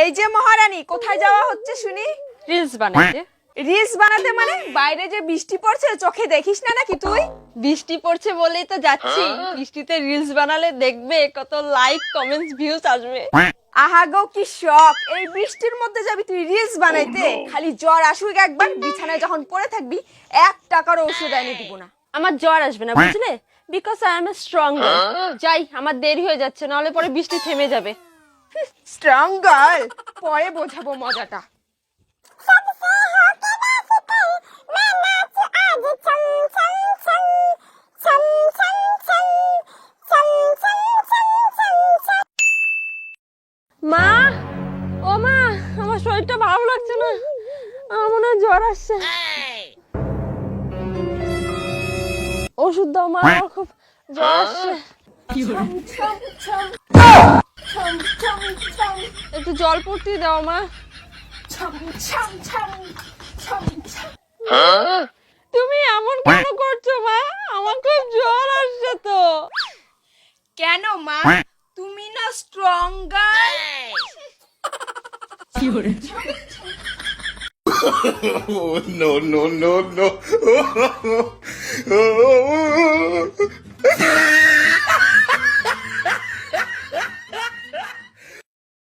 এই যে মহারানী কোথায় যাওয়া হচ্ছে শুনি? রিলস বানাইতে রিলস বানাতে মানে? বাইরে যে বৃষ্টি পড়ছে চোখে দেখিস না নাকি তুই? বৃষ্টি পড়ছে বলেই তো যাচ্ছি। বৃষ্টিতে রিলস বানালে দেখবে কত লাইক কমেন্টস ভিউজ আসবে। আহা গো কি শখ! এই বৃষ্টির মধ্যে যাবি তুই রিলস বানাইতে? খালি জ্বর আসুক একবার বিছানায় যখন পড়ে থাকবি এক টাকারও ওষুধ এনে দিব না। আমার জ্বর আসবে না বুঝলে? বিকজ আই এম স্ট্রং যাই আমার দেরি হয়ে যাচ্ছে নাহলে পরে বৃষ্টি থেমে যাবে। Strong girl. পরে বোঝাবো মজাটা। মা ও মা আমার শরীরটা ভালো লাগছে না। আমার মনে হয় জ্বর আসছে। ওষুধ দাও মা আমার খুব জ্বর আসছে। একটু জল পড়তে দাও মা। তুমি এমন কেন করছ মা? আমার খুব জ্বর আসছে তো। কেন মা? তুমি না strong Oh, no, no, no, no.